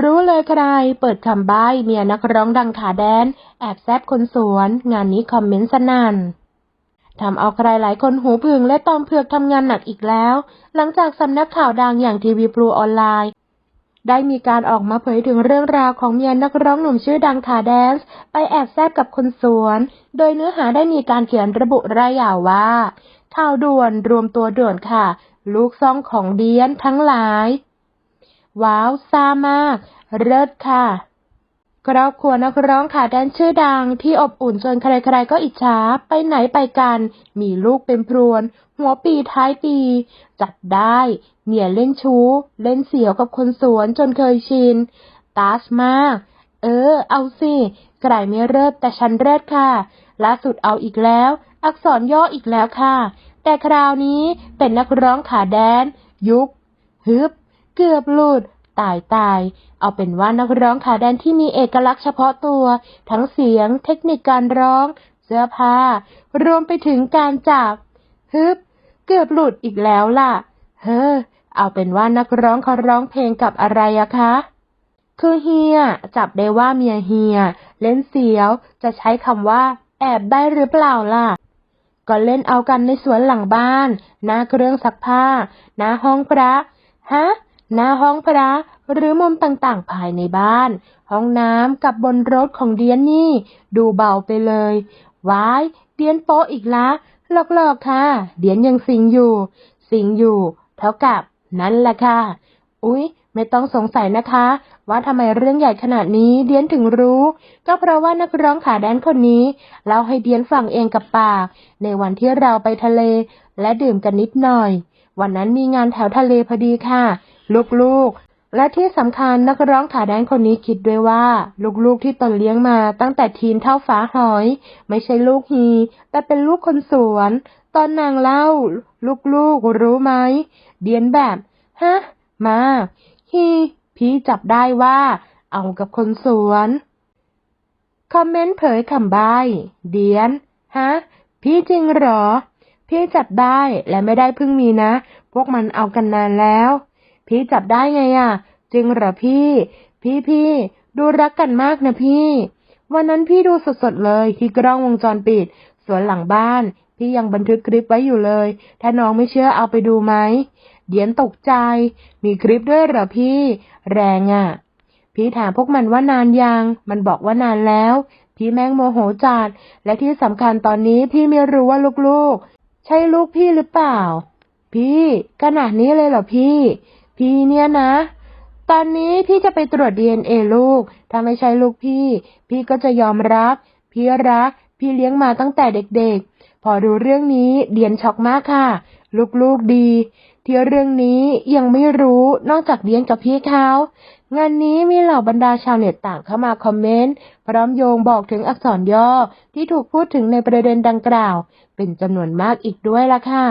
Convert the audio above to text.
รู้เลยใคร เปิดคำใบ้เมียนักร้องดังขาแดน แอบแซบคนสวน งานนี้คอมเมนต์สนั่นทำเอาใครหลายคนหูผึ่งและตอมเผือกทำงานหนักอีกแล้ว หลังจากสำนักข่าวดังอย่างทีวีพลูออนไลน์ได้มีการออกมาเผยถึงเรื่องราวของเมียนักร้องหนุ่มชื่อดังขาแดนซ์ไปแอบแซบกับคนสวน โดยเนื้อหาได้มีการเขียนระบุรายยาวว่าข่าวด่วนรวมตัวด่วนค่ะ ลูกซ่องของเดียนทั้งหลาย ว้าว ซ่ามาก เลิศค่ะ ครอบครัวนักร้องขาแดนชื่อดังที่อบอุ่นจนใครๆก็อิจฉาไปไหนไปกัน มีลูกเป็นพรวน หัวปีท้ายปี จัดได้ เมียเล่นชู้ เล่นเสียวกับคนสวนจนเคยชิน ตาสมาก เออ เอาสิไก่ไม่เลิศแต่ฉันเลิศค่ะล่าสุดเอาอีกแล้ว อักษรย่ออีกแล้วค่ะ แต่คราวนี้เป็นนักร้องขาแดน ยุคฮึบ เกือบหลุด ตายตาย เอาเป็นว่านักร้องขาแดนที่มีเอกลักษณ์เฉพาะตัว ทั้งเสียง เทคนิคการร้อง เสื้อผ้า รวมไปถึงการจับ ฮึบ เกือบหลุดอีกแล้วล่ะ เฮ้อ เอาเป็นว่านักร้องเขาร้องเพลงกับอะไรอะคะ คือเฮีย จับได้ว่าเมียเฮีย เล่นเสียว จะใช้คำว่า แอบได้หรือเปล่าล่ะก็เล่นเอากันในสวนหลังบ้าน หน้าเครื่องซักผ้า หน้าห้องพระ ฮะ หน้าห้องพระหรือมุมต่างๆ ภายในบ้าน ห้องน้ำกับบนรถของเดียนนี่ ดูเบาไปเลย ว้าย เดียนโปอีกละหลอกๆค่ะ เดียนยังสิงอยู่ สิงอยู่ เท่ากับ นั่นแหละค่ะ อุ๊ย ไม่ต้องสงสัยนะคะ ว่าทำไมเรื่องใหญ่ขนาดนี้เดียนถึงรู้ ก็เพราะว่านักร้องขาแดนคนนี้เล่าให้เดียนฟังเองกับปาก ในวันที่เราไปทะเล และดื่มกันนิดหน่อย วันนั้นมีงานแถวทะเลพอดีค่ะ ลูกๆ และที่สำคัญนักร้องขาแดนคนนี้คิดด้วยว่า ลูกๆที่ตนเลี้ยงมาตั้งแต่ทีนเท่าฝาหอย ไม่ใช่ลูกฮี แต่เป็นลูกคนสวน ตอนนางเล่า ลูกๆรู้ไหมเดียนแบบฮะมาฮีพี่จับได้ว่า เอากับคนสวน คอมเมนต์เผยคำใบ้เดียนฮะพี่จริงเหรอ พี่จับได้และไม่ได้เพิ่งมีนะ พวกมันเอากันนานแล้ว พี่จับได้ไงอะ จริงเหรอพี่ พี่พี่ดูรักกันมากนะพี่ วันนั้นพี่ดูสดๆเลยที่กล้องวงจรปิด สวนหลังบ้าน พี่ยังบันทึกคลิปไว้อยู่เลย ถ้าน้องไม่เชื่อเอาไปดูไหม เดียนตกใจ มีคลิปด้วยเหรอพี่ แรงอะ พี่ถามพวกมันว่านานยัง มันบอกว่านานแล้ว พี่แม่งโมโหจัด และที่สำคัญตอนนี้พี่ไม่รู้ว่าลูกๆ ใช่ลูกพี่หรือเปล่า พี่ขนาดนี้เลยเหรอพี่ พี่เนี่ยนะ ตอนนี้พี่จะไปตรวจ DNA ลูก ถ้าไม่ใช่ลูกพี่ พี่ก็จะยอมรับ พี่รัก พี่เลี้ยงมาตั้งแต่เด็กๆ พอดูเรื่องนี้เดียนช็อกมากค่ะ ลูกๆดี ที่เรื่องนี้ยังไม่รู้นอกจากเดียนกับพี่เขางานนี้มีเหล่าบรรดาชาวเน็ตต่างเข้ามาคอมเมนต์ พร้อมโยงบอกถึงอักษรย่อที่ถูกพูดถึงในประเด็นดังกล่าว เป็นจำนวนมากอีกด้วยล่ะค่ะ